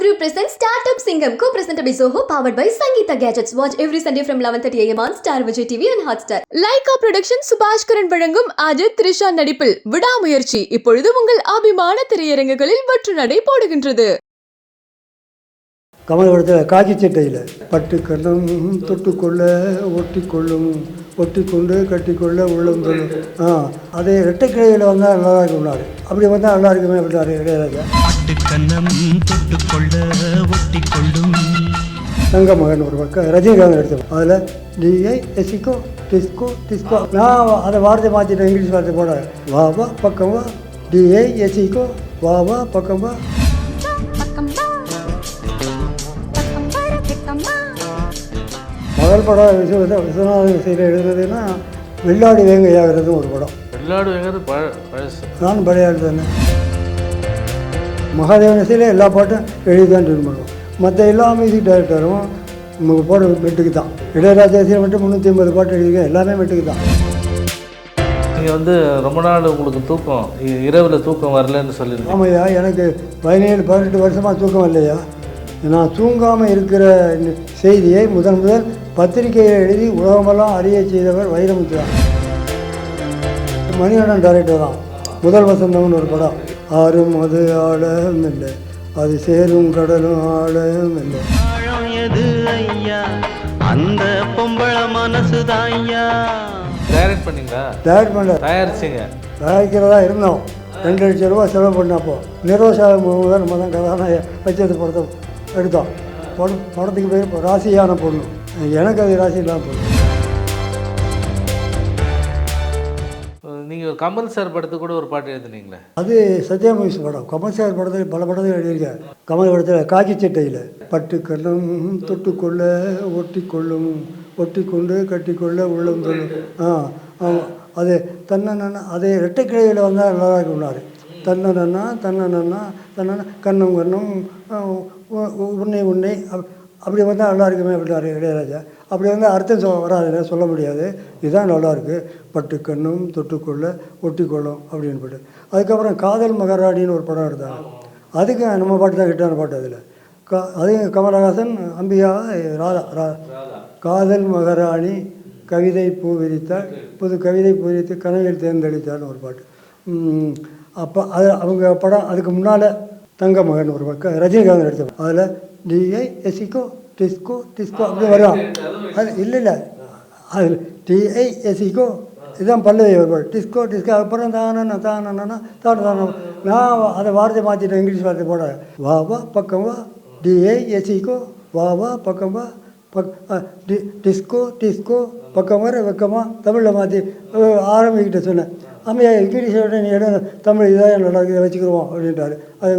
Group presents Startup Singham, co-presented by Zoho, powered by Sangeeta Gadgets. Watch every Sunday from 11:30 a.m. on Star Vijay TV and Hotstar. Lyca production Subaskaran வழங்கும் அஜித் த்ரிஷா நடிப்பில் விடாமுயற்சி இப்பொழுது உங்கள் அபிமான திரையரங்குகளில் வெற்று நடை போடுகின்றது கமலபுரத்தில் காக்கி சட்டையில் பட்டு கண்ணம் தொட்டுக்கொள்ள ஒட்டிக்கொள்ளும் ஒட்டிக்கொண்டு கட்டிக்கொள்ள உள்ளம் சொல்லும். ஆ அதே ரெட்டைக்கிளையில் வந்தால் நல்லா இருக்கும்னாரு அப்படி வந்தால் நல்லா இருக்குமே அப்படின்னாரு இளையராஜா. பட்டுக்கண்ணம் தொட்டுக்கொள்ள ஒட்டிக்கொள்ளும். தங்க மகன் ஒரு பக்கம் ரஜினிகாந்த் எடுத்தோம் அதில் டிஐ எசிக்கோ டிஸ்கோ டிஸ்கோ. நான் அதை வார்த்தை மாற்றிட்டேன் இங்கிலீஷ் வார்த்தை போட வா வா பக்கம் வா. டிஐ எசிக்கோ வா வா பக்கம் வா. முதல் படம் விஸ்வ விஸ்வநாதன் இசையில் எழுதுனதுன்னா வெள்ளாடி வேங்கையாகிறது ஒரு படம். வெள்ளாடுங்கிறது பழ பழசு. நானும் பழைய ஆள் தானே. மகாதேவன் இசையில் எல்லா பாட்டும் எழுதி தான் ட்யூன் பண்ணுவோம் மற்ற எல்லா மியூசிக் டைரக்டரும் நமக்கு போட மெட்டுக்கு தான். இளையராஜா இசையில் மட்டும் முந்நூற்றி ஐம்பது பாட்டு எழுதிக்க எல்லாமே மெட்டுக்கு தான். நீங்கள் வந்து ரொம்ப நாள் உங்களுக்கு தூக்கம் இரவுல தூக்கம் வரலன்னு சொல்லியிருந்தீங்க ஆமாய்யா எனக்கு பதினேழு பதினெட்டு வருஷமாக தூக்கம் இல்லையா நான் தூங்காமல் இருக்கிற செய்தியை முதன் முதல் பத்திரிகையில் எழுதி உலகமெல்லாம் அறிய செய்தவர் வைரமுத்து தான் மணிகண்டன் டைரக்டர் தான். முதல் வசந்தம்னு ஒரு படம். ஆறும் அது ஆழம் இல்லை. அது சேரும் கடலும் ஆழம் இல்லை. ஆழம் எது ஐயா? அந்த பொம்பள பண்ணீங்களா? டைரக்ட் பண்ண தயாரிச்சிங்க. தயாரிக்கிறதா இருந்தோம். ரெண்டு லட்சம் ரூபா செலவு பண்ணப்போ. நிர்வசாக தான் நம்ம தான் கதாநாயக வச்சது படத்தை எடுத்தோம். படம் படத்துக்கு பேர் ராசியான பொண்ணு. எனக்கு அது ராசி இல்லாமல் பொண்ணு நீங்கள் கமல் சார் படத்துக்கு கூட ஒரு பாட்டு எழுதுனீங்களே? அது சத்யா மூவிஸ் படம். கமல் சார் படத்தில் பல படத்தில் எழுதியிருக்கேன் கமல் படத்தில் காக்கி சட்டையில். பட்டு கண்ணம் தொட்டுக்கொள்ள ஒட்டிக்கொள்ளும் ஒட்டிக்கொண்டு கட்டிக்கொள்ள உள்ளம் சொல்லும். ஆ ஆமாம் அது தன்னண்ணா அதே ரெட்டைக்கிளையில் வந்தால் நல்லா இருக்கும்னாரு தன்னண்ணா தன்னண்ணா தன்னண்ணா கண்ணம் கண்ணம் உன்னை உன்னை அப்படி வந்தால் நல்லா இருக்குமே அப்படின்னாரு இளையராஜா. அப்படி வந்து அர்த்தம் சொ வராதுன்னு சொல்ல முடியாது. இதுதான் நல்லாயிருக்கு பட்டு கண்ணும் தொட்டுக்கொள்ள ஒட்டிக்கொள்ளும் அப்படின்னு போட்டு அதுக்கப்புறம் காதல் மகாராணின்னு ஒரு படம் எடுத்தாங்க அதுக்கு நம்ம பாட்டு தான் ஹிட்டான பாட்டு அதில். கா அதையும் கமலஹாசன் அம்பிகா ராதா ரா காதல் மகாராணி கவிதை பூ விரித்தாள். புது கவிதை பூ விரித்து கனவில் தேர்ந்தெடுத்தாள்னு ஒரு பாட்டு. அப்போ அது அவங்க படம் அதுக்கு முன்னால் தங்க மகன் ஒரு பக்கம் ரஜினிகாந்த் எடுத்த அதில் டிஐ எசிக்கோ டிஸ்கோ டிஸ்கோ அப்படி வரும். அது இல்லை இல்லை. அது டிஐ எசிக்கோ இதுதான் பல்லவி பாட்டு டிஸ்கோ டிஸ்கோ அப்புறம் தானண்ணா தானண்ணா தான தான நான் அதை வார்த்தை மாற்றிட்டேன் இங்கிலீஷ் வார்த்தை போட. வா வா பக்கம் வா. டிஐ எசிக்கோ வா வா பக்கம் வா. பக் டி டிஸ்கோ டிஸ்கோ பக்கம் வர வெக்கமா தமிழில் மாற்றி ஆரம்பிக்கிட்ட சொன்னேன். ஆமையா இங்கிலீஷோட நீ இடம் தமிழ் இதாக நல்லா இதை வச்சுக்கிடுவோம் அப்படின்ட்டாரு அது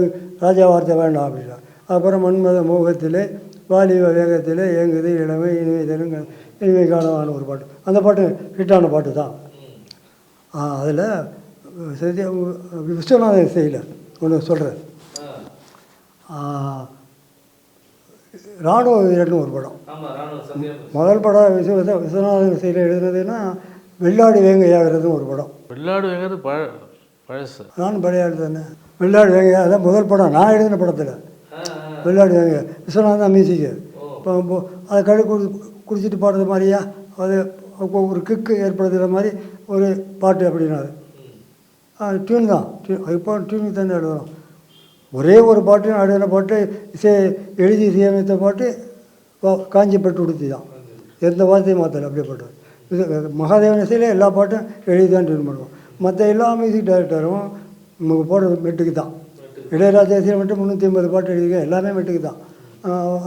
ராஜா வார்த்தை வேண்டாம் அப்படின்னா அப்புறம் மன்மத மோகத்திலே வாலிப வேகத்திலே ஏங்குது இளமை இனிமை தெலுங்கு இனிமை காலமான ஒரு பாட்டு. அந்த பாட்டு ஹிட்டான பாட்டு தான். அதில் சத்யா விஸ்வநாதன் இசையில் ஒன்று சொல்கிறேன் ராணுவ வீரர்னு ஒரு படம். முதல் படம் விஸ்வ விஸ்வநாதன் இசையில் எழுதுனதுன்னா வெள்ளாடி வேங்கையாகிறதும் ஒரு படம். வெள்ளாடுங்கிறது பழ பழசு. நானும் பழைய தானே. வெள்ளாடு வேங்கையா அதான் முதல் படம். நான் எழுதின படத்தில். வெள்ளாடு வேங்கையா விஸ்வநாதன் தான் மியூசிக்கு. இப்போ அதை கழு குடி குடிச்சிட்டு பாடுறது மாதிரியா? அது ஒரு கிக்கு ஏற்படுத்துகிற மாதிரி ஒரு பாட்டு அப்படின்னாரு. டியூன் தான். டியூன் இப்போ டியூனுக்கு தானே எழுதுறோம் ஒரே ஒரு பாட்டு எழுதின பாட்டு இசை எழுதி இசையமைத்த பாட்டு வா- காஞ்சிப்பட்டு உடுத்தி தான். எந்த வார்த்தையும் மாற்றலை அப்படியே பாட்டு மகாதேவன் இசையில் எல்லா பாட்டும் எழுதி தான் டியூன் பண்ணுவோம். மற்ற எல்லா மியூசிக் டைரக்டரும் நமக்கு போடுற மெட்டுக்கு தான். இளையராஜா இசையில் மட்டும் முந்நூற்றி ஐம்பது பாட்டு எழுதிக்க எல்லாமே மெட்டுக்கு தான்.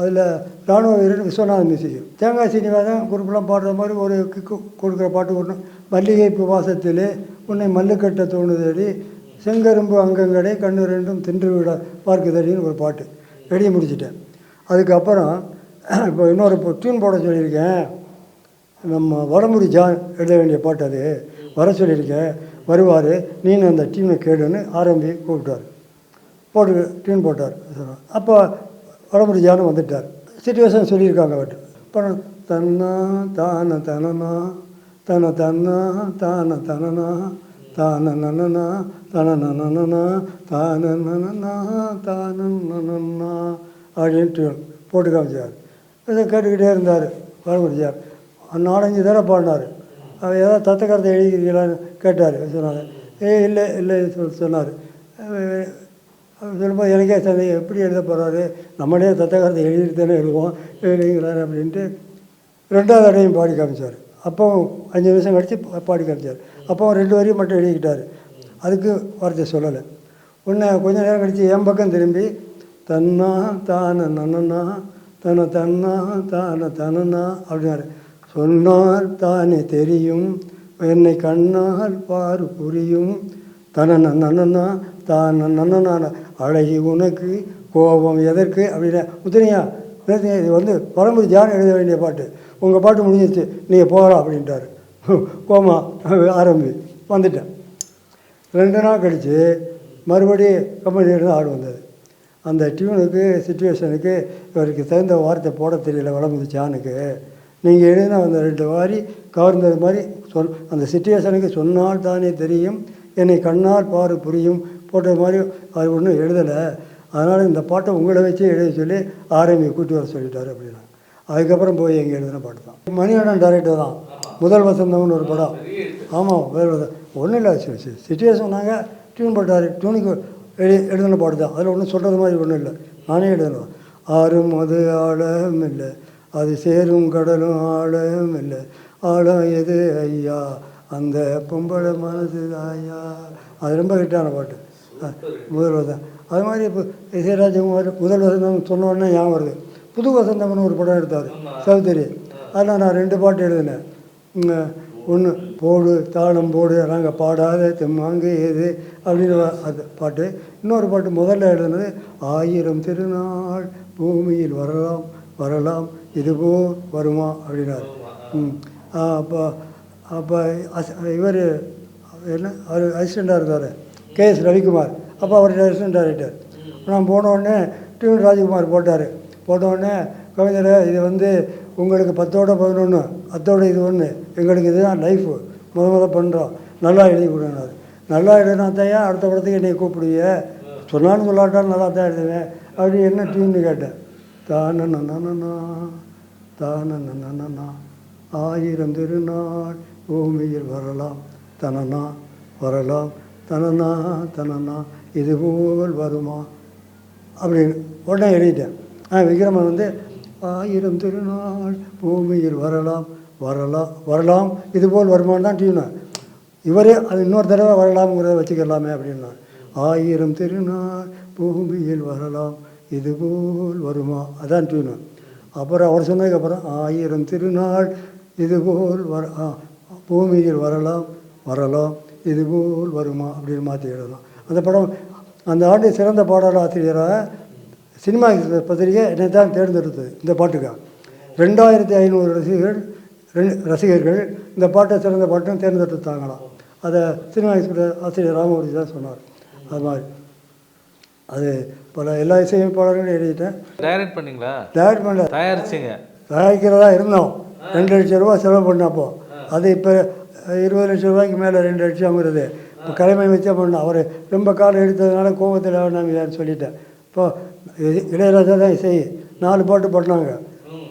அதில் ராணுவ வீரன் விஸ்வநாதன் மியூசிக் தேங்காய் சீனிவாசன் குறிப்பெல்லாம் பாடுற மாதிரி ஒரு கிக்கு கொடுக்குற பாட்டு ஒன்று மல்லிகை வாசத்திலே உன்னை மல்லுக்கட்ட தோணுதடி செங்கரும்பு அங்கங்கடை கண்ணு ரெண்டும் தின்று விட பார்க்குதடின்னு ஒரு பாட்டு. எழுதி முடிச்சிட்டேன். அதுக்கப்புறம் இப்போ இன்னொரு டியூன் போட சொல்லியிருக்கேன். நம்ம வடமுடி ஜான் எழுத வேண்டிய பாட்டு அது. வர சொல்லியிருக்கேன். வருவார் நீனு அந்த டியூனை கேடுன்னு ஆரம்பி கூப்பிட்டார். போட்டு டியூன் போட்டார். அப்போ வடமுடி ஜானம் வந்துட்டார். சுச்சுவேஷன் சொல்லியிருக்காங்க அவர்கிட்ட. பணம் தன்னா தான தனனா தன தன்னா தான தனனா தான நனனா தன நனனா தான நனனா தான நனனா அப்படின்ட்டு போட்டு காமிச்சார் இதை கேட்டுக்கிட்டே இருந்தார் பாலமுடிச்சார் நாலஞ்சு தடவை பாடினார். அவர் ஏதாவது தத்த கருத்தை எழுதிக்கிறீங்களான்னு கேட்டார். சொன்னாங்க ஏ இல்லை இல்லை சொன்னார். திரும்ப எனக்கே சந்தேகம் எப்படி எழுத போகிறாரு நம்மளே தத்தகாரத்தை எழுதிட்டு தானே எழுதுவோம் எழுதுகிறாரு அப்படின்ட்டு ரெண்டாவது தடவையும் பாடி காமிச்சார். அப்போவும் அஞ்சு நிமிஷம் கழித்து பாடி காமிச்சார். அப்போவும் ரெண்டு வரையும் மட்டும் எழுதிக்கிட்டார். அதுக்கு வார்த்தை சொல்லலை. உன்னை கொஞ்ச நேரம் கழித்து என் பக்கம் திரும்பி தன்னா தான நன்னா தன தன்னா தான தனனா அப்படின்னாரு. சொன்னால் தானே தெரியும் என்னை கண்ணால் பாரு புரியும் தன நன்னா தான் நன்னனான அழகி உனக்கு கோபம் எதற்கு அப்படின்னா முத்தனையா இது வந்து பரம்பு தியானம் எழுத வேண்டிய பாட்டு. உங்கள் பாட்டு முடிஞ்சிச்சு நீங்கள் போகிறா அப்படின்ட்டாரு. கோமா ஆரம்பி வந்துட்டேன். ரெண்டு நாள் கழித்து மறுபடியும் கம்பெனியிலேருந்து ஆடு வந்தது. அந்த டியூனுக்கு சுச்சுவேஷனுக்கு இவருக்கு தகுந்த வார்த்தை போட தெரியல வளமுதிச்சானுக்கு நீங்கள் எழுதின அந்த ரெண்டு வாரி கவர்ந்தது மாதிரி சொல் அந்த சுச்சுவேஷனுக்கு சொன்னால் தானே தெரியும் என்னை கண்ணால் பாரு புரியும் போட்ட மாதிரி அது ஒன்றும் எழுதலை. அதனால் இந்த பாட்டை உங்களை வச்சே எழுத சொல்லி ஆர்எம்ஐ கூட்டி வர சொல்லிட்டாரு அப்படின்னா. அதுக்கப்புறம் போய் எங்கே எழுதின பாட்டு தான். மணிகண்டன் டைரக்டர் தான். முதல் வசந்தம்னு ஒரு படம். ஆமாம் முதல் வசந்தம் ஒன்றும் இல்லை சுச்சுவேஷன் நாங்கள் டியூன் போட்டார் டியூனுக்கு எழு எழுதின பாட்டு தான். அதில் ஒன்றும் சொல்கிறது மாதிரி ஒன்றும் இல்லை. நானே எழுதணும். ஆறும் அது ஆழம் இல்லை. அது சேரும் கடலும் ஆழம் இல்லை. ஆழம் எது ஐயா? அந்த பொம்பளை மனசு ஐயா அது ரொம்ப ஹிட்டான பாட்டு. அஹ் முதல் வசந்தம் அது மாதிரி இப்போ இசைராஜகுமார் முதல் வசந்தம் சொன்ன உடனே ஞாபகம் வருது. புது வசந்தம்னு ஒரு படம் எடுத்தார் சௌதரி அதில் நான் ரெண்டு பாட்டு எழுதினேன். ஒன்று போடு தாளம் போடு நாங்கள் பாடாத தெம்மாங்கு ஏது அப்படின்னு அது பாட்டு. இன்னொரு பாட்டு முதல்ல எழுதுனது ஆயிரம் திருநாள் பூமியில் வரலாம் வரலாம் இதுபோ வருமா? அப்படின்னாரு. அப்போ அப்போ இவர் என்ன அவர் அசிஸ்டண்ட்டாக இருந்தார். K S Ravikumar. அப்போ அவர் அசிஸ்டன்ட் டைரக்டர் நான் போன உடனே டியூன் ராஜ்குமார் போட்டார். போட்ட உடனே கவிஞர் இது வந்து உங்களுக்கு பத்தோட பதினொன்று அத்தோட இது ஒன்று எங்களுக்கு இதுதான் லைஃபு முத முத பண்ணுறோம் நல்லா எழுதி கொடுனாரு நல்லா எழுதினா தான் அடுத்த படத்துக்கு என்னை கூப்பிடுவிய? சொன்னாலும் சொல்லாட்டாலும் நல்லா தான் எழுதுவேன். அப்படின்னு என்ன டியூன்னு கேட்டேன். தான நன்னா ஆயிரம் திருநாள் பூமியில் வரலாம். தனனா வரலாம். தனனா தனனா இதுபோல் வருமா? அப்படின்னு உடனே எழுதிட்டேன். ஆ விக்ரமன் வந்து ஆயிரம் திருநாள் பூமியில் வரலாம் வரலாம் வரலாம் இதுபோல் வருமான்னு தான் டியூனு இவரே அது இன்னொரு தடவை வரலாம்ங்கிறத வச்சுக்கலாமே அப்படின்னா ஆயிரம் திருநாள் பூமியில் வரலாம் இதுபோல் வருமா? அதான் டியூனு அப்புறம் அவர் சொன்னதுக்கப்புறம் ஆயிரம் திருநாள் இதுபோல் வர ஆ, பூமியில் வரலாம் வரலாம் இதுபோல் வருமா அப்படின்னு மாற்றி எழுதலாம் அந்த படம் அந்த ஆண்டு சிறந்த பாடலாசிரியராக சினிமா பத்திரிகை என்னை தான் தேர்ந்தெடுத்தது இந்த பாட்டுக்காக ரெண்டாயிரத்தி ஐநூறு ரசிகர்கள் ரெண்டு ரசிகர்கள் இந்த பாட்டை சிறந்த பாட்டும் தேர்ந்தெடுத்தாங்களாம். அதை சினிமா ஆசிரியர் ராமமூர்த்தி தான் சொன்னார். அது மாதிரி. அது பல எல்லா இசையமைப்பாளர்களும் எழுதிட்டேன். டைரக்ட் பண்ணீங்களா? டேரக்ட் பண்ணல. தயாரிச்சிங்க. தயாரிக்கிறதா இருந்தோம். ரெண்டு லட்சம் ரூபா செலவு பண்ணப்போ. அது இப்போ இருபது லட்சம் ரூபாய்க்கு மேலே ரெண்டு லட்சம்ங்கிறது இப்போ கடமை வச்சா பண்ணோம் அவர் ரொம்ப காலம் எடுத்ததுனால கோபத்தில் வேணாம் சொல்லிட்டேன். இப்போது இ- இளையராஜா தான் இசை நாலு பாட்டு பண்ணாங்க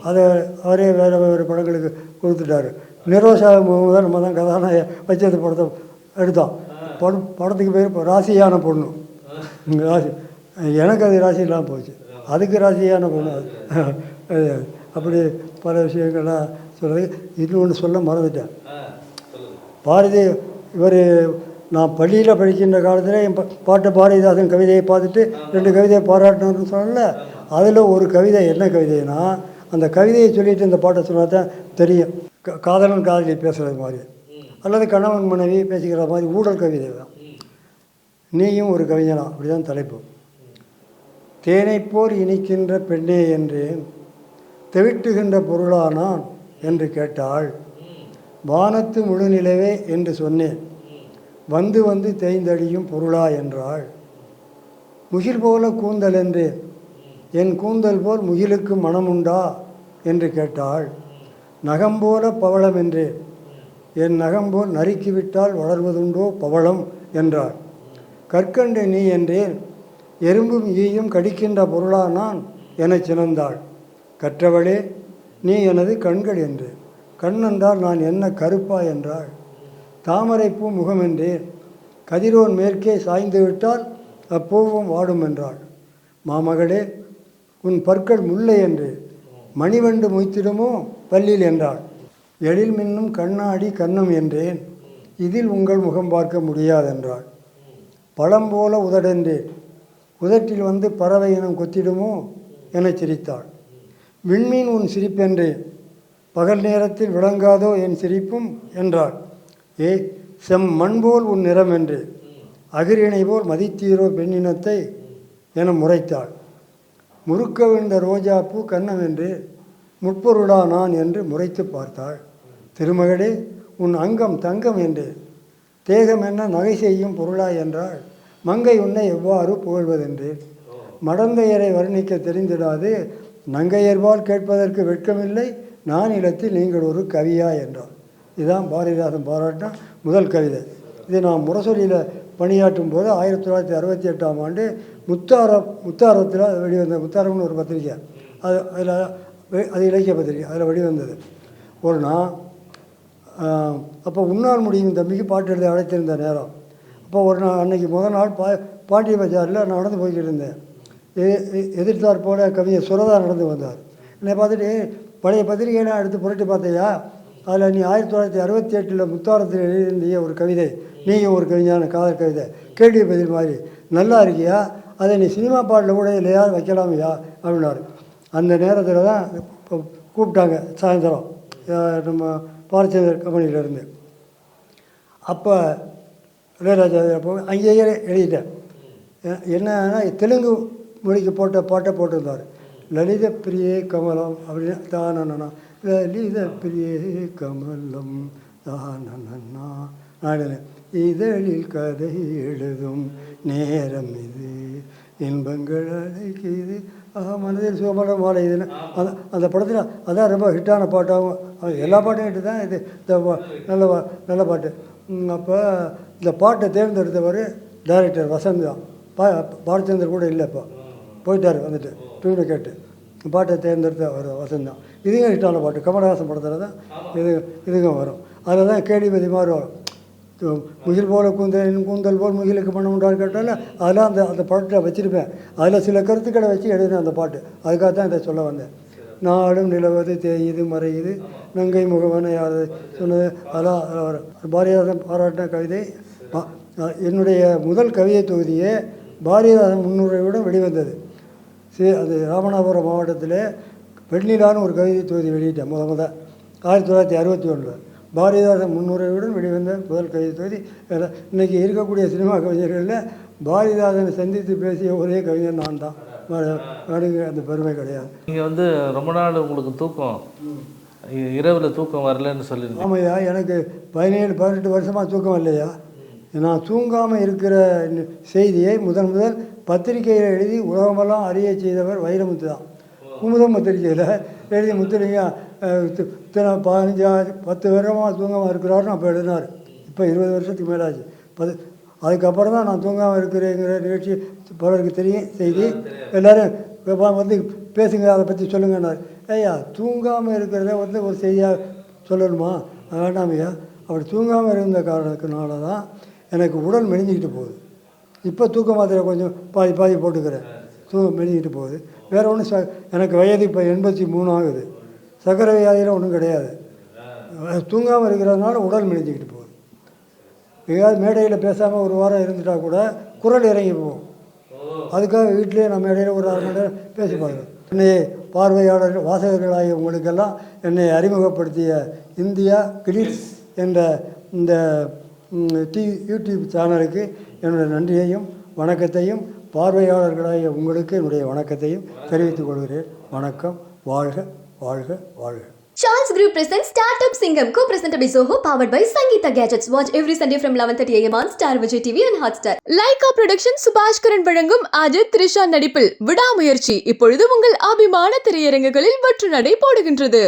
அதை அவரே வேறு வேறு படங்களுக்கு கொடுத்துட்டாரு. நிரோஷா தான் நம்ம தான் கதாநாய வச்சது படத்தை எடுத்தோம். படம் படத்துக்கு பேர் இப்போ ராசியான பொண்ணு. ராசி எனக்கு அது ராசி இல்லாமல் போச்சு. அதுக்கு ராசியான பொண்ணு அது. அது அப்படி பல விஷயங்கள்லாம் சொல்கிறது இன்னொன்று சொல்ல மறந்துட்டேன். பாரதி இவர் நான் பள்ளியில் படிக்கின்ற காலத்தில் என் பாட்டு பாட்டை பாரதிதாசன் கவிதையை பார்த்துட்டு ரெண்டு கவிதையை பாராட்டணும்னு சொன்னல அதில் ஒரு கவிதை என்ன கவிதைனா அந்த கவிதையை சொல்லிட்டு இந்த பாட்டை சொன்னால் தான் தெரியும். க- காதலன் காதலி பேசுகிறது மாதிரி. அல்லது கணவன் மனைவி பேசிக்கிற மாதிரி ஊழல் கவிதை தான். நீயும் ஒரு கவிஞனா? அப்படி தான் தலைப்பு. தேனைப் போர் இனிக்கின்ற பெண்ணே என்றேன் தெவிட்டுகின்ற பொருளானான் என்று கேட்டாள். வானத்து முழுநிலவே என்று சொன்னேன். வந்து வந்து தேய்ந்தடியும் பொருளா என்றாள். முகில் போல கூந்தல் என்றேன். என் கூந்தல் போல் முகிலுக்கு மனமுண்டா? என்று கேட்டாள். நகம் போல பவளம் என்றேன். என் நகம் போல் நறுக்கிவிட்டால் வளர்வதுண்டோ பவளம்? என்றாள். கற்கண்டு நீ என்றேன். எறும்பும் ஈயும் கடிக்கின்ற பொருளா நான்? எனச் சினந்தாள். கற்றவளே நீ எனது கண்கள் என்று. கண் என்றால் நான் என்ன கருப்பா என்றாள். தாமரைப்பூ முகமென்றேன் கதிரோன் மேற்கே சாய்ந்து விட்டால் அப்பூவும் வாடும் என்றாள். மாமகளே உன் பற்கள் முல்லை என்று. மணிவண்டு மொய்த்திடுமோ பல்லில் என்றாள். எழில் மின்னும் கண்ணாடி கன்னம் என்றேன். இதில் உங்கள் முகம் பார்க்க முடியாதென்றாள். பழம் போல உதடென்றேன். உதட்டில் வந்து பறவை இனம் கொத்திடுமோ எனச் சிரித்தாள். விண்மீன் உன் சிரிப்பென்றேன். பகல் நேரத்தில் விளங்காதோ என் சிரிப்பும் என்றாள். ஏ செம் மண் போல் உன் நிறம் என்று. அகிரினை போல் மதித்தீரோ பெண்ணினத்தை என முறைத்தாள். முறுக்க விழுந்த ரோஜா பூ கண்ணம் என்று முற்பொருளா நான் என்று முறைத்து பார்த்தாள். திருமகளே உன் அங்கம் தங்கம் என்று. தேகம் என்ன நகை செய்யும் பொருளா என்றால் மங்கை உன்னை எவ்வாறு புகழ்வதென்று. மடந்தையரை வர்ணிக்க தெரிந்திடாது. நங்கையர்பால் கேட்பதற்கு வெட்கமில்லை. நான் இடத்தில் நீங்கள் ஒரு கவியா என்றார். இதுதான் பாரதிதாசன் பாராட்டின முதல் கவிதை. இது நான் முரசொலியில் பணியாற்றும் போது ஆயிரத்தி தொள்ளாயிரத்தி அறுபத்தி எட்டாம் ஆண்டு முத்தாரம் முத்தாரத்தில் வெளிவந்த முத்தாரம்னு ஒரு பத்திரிக்கை. அது அதில் அது இலக்கிய பத்திரிக்கை. அதில் வெளிவந்தது. ஒரு நாள் அப்போ உன்னால் முடியும் தம்பிக்கு பாட்டு எழுத அழைத்திருந்த நேரம். அப்போ ஒரு நாள் அன்னைக்கு முதல் நாள் பா பாண்டிய பஜாரில் நான் நடந்து போய்கிட்டு இருந்தேன். எ- போல கவிஞர் சுரதா நடந்து வந்தார். என்னை பார்த்துட்டு பழைய பத்திரிகையெல்லாம் எடுத்து புரட்டி பார்த்தையா? அதில் நீ ஆயிரத்தி தொள்ளாயிரத்தி அறுபத்தி எட்டில் முத்தாரத்தில் எழுதிய ஒரு கவிதை நீங்கள் ஒரு கவிஞான காதல் கவிதை கேள்வி பதில் மாதிரி. நல்லா இருக்கியா? அதை நீ சினிமா பாட்டில் கூட இல்லையா வைக்கலாமையா? அப்படின்னாரு. அந்த நேரத்தில் தான் கூப்பிட்டாங்க சாயந்தரம் நம்ம பாலச்சந்தர் கம்பெனியிலேருந்து அப்போ இளையராஜா போய் அங்கேயே எழுதிட்டேன் என்னன்னா தெலுங்கு மொழிக்கு போட்ட பாட்டை போட்டிருந்தார். லலித பிரியே கமலம் அப்படின்னு தானண்ணா. லலித பிரியே கமலம் தானண்ணா. நான் இதழில் கதை எழுதும் நேரம் இது. இன்பங்கள் அழைக்கிது. ஆஹா மனதில் சுகமான மாலை இதுன்னு அந்த அந்த படத்தில் அதான் ரொம்ப ஹிட்டான பாட்டாகவும் எல்லா பாட்டும் ஹிட்டு தான் இது இந்த நல்ல பா- நல்ல பாட்டு. அப்போ இந்த பாட்டை தேர்ந்தெடுத்தவர் டைரக்டர் வசந்த் தான். பா பாலச்சந்தர் கூட இல்லை இப்போ. போயிட்டார் வந்துட்டு. டிவியில் கேட்டு. பாட்டை தேர்ந்தெடுத்த ஒரு வசந்த் தான் இதுங்க ஹிட்டான பாட்டு. கமலஹாசன் படத்தில் தான் இது இதுங்க வரும். அதில் தான் கேள்விபதி மாதிரி வரும். முகில் போல கூந்தல் கூந்தல் போல் முகிலுக்கு பண்ண உண்டான்னு கேட்டால அதெல்லாம் அந்த அந்த பாட்டில் வச்சுருப்பேன். அதில் சில கருத்துக்களை வச்சு எழுதினேன் அந்த பாட்டு. அதுக்காக தான் இதை சொல்ல வந்தேன். நாடும் நிலவது தேயுது மறையுது. நங்கை முகவனை யாரு சொன்னது? வரும். பாரதிதாசன் பாராட்டின கவிதை என்னுடைய முதல் கவிதை தொகுதியே பாரதிதாசன் முன்னுரையோட வெளிவந்தது. சி அது ராமநாதபுரம் மாவட்டத்தில் வெண்ணிலான்னு ஒரு கவிதை தொகுதி வெளியிட்டேன் முத முத. ஆயிரத்தி தொள்ளாயிரத்தி அறுபத்தி ஒன்றில் பாரதிதாசன் முன்னுரையுடன் வெளிவந்த முதல் கவிதை தொகுதி. அதில் இன்னைக்கு இருக்கக்கூடிய சினிமா கவிஞர்களில் பாரதிதாசனை சந்தித்து பேசிய ஒரே கவிஞர் நான் தான் அந்த பெருமை கிடையாது. நீங்கள் வந்து ரொம்ப நாள் உங்களுக்கு தூக்கம். இரவுல தூக்கம் வரலன்னு சொல்லியிருந்தீங்க. ஆமையா எனக்கு பதினேழு பதினெட்டு வருஷமாக தூக்கம் இல்லையா நான் தூங்காமல் இருக்கிற செய்தியை முதன் முதல் பத்திரிகையில் எழுதி உலகமெல்லாம் அறிய செய்தவர் வைரமுத்து தான். குமுதம் பத்திரிகையில் எழுதி முத்துலிங்க அஹ், இத்தனை பத்து வருஷமாக தூங்காமல் இருக்கிறாருன்னு அப்போ எழுதினார். இப்போ இருபது வருஷத்துக்கு மேலாச்சு. பது அதுக்கப்புறம் தான் நான் தூங்காமல் இருக்கிறேங்கிற நிகழ்ச்சி பலருக்கு தெரியும் செய்தி. எல்லோரும் வந்து பேசுங்க அதை பற்றி சொல்லுங்கன்னார். ஐயா தூங்காமல் இருக்கிறத வந்து ஒரு செய்தியாக சொல்லணுமா? வேண்டாமையா அப்படி தூங்காமல் இருந்த காரணத்தினால தான் எனக்கு உடல் மெலிஞ்சிக்கிட்டு போகுது. இப்போ தூக்க மாத்திரை கொஞ்சம் பாதி பாதி போட்டுக்கிறேன். தூக்கம் மெலிஞ்சிக்கிட்டு போகுது. வேறு ஒன்றும் ச எனக்கு வயது இப்போ எண்பத்தி மூணு ஆகுது. சக்கரை வியாதியில் ஒன்றும் கிடையாது. தூங்காமல் இருக்கிறதுனால உடல் மெலிஞ்சிக்கிட்டு போகுது. எங்கேயாவது மேடையில் பேசாமல் ஒரு வாரம் இருந்துட்டால் கூட குரல் இறங்கி போகும். அதுக்காக வீட்டிலேயே நம்ம இடையில ஒரு அரை மணி நேரம் பேசி பார்க்குறோம் என்னை பார்வையாளர்கள் வாசகர்களாகிய உங்களுக்கெல்லாம் என்னை அறிமுகப்படுத்திய இந்தியா கிளிட்ஸ் என்ற இந்த டிவி டி யூடியூப் சேனலுக்கு என்னுடைய நன்றியையும் வணக்கத்தையும் பார்வையாளர்களாகிய உங்களுக்கு என்னுடைய வணக்கத்தையும் தெரிவித்துக் கொள்கிறேன் வணக்கம் வாழ்க வாழ்க வாழ்க Charles Group presents Startup Singham, co-presented by Zoho, powered by Sangeeta Gadgets. Watch every Sunday from 11:30 a.m. on Star Vijay TV and Hotstar. Leica Production சுபாஷ் கரன் வழங்கும் அஜித் த்ரிஷா நடிப்பில் விடாமுயற்சி இப்பொழுது உங்கள் அபிமான திரையரங்குகளில் வெற்று நடை போடுகின்றது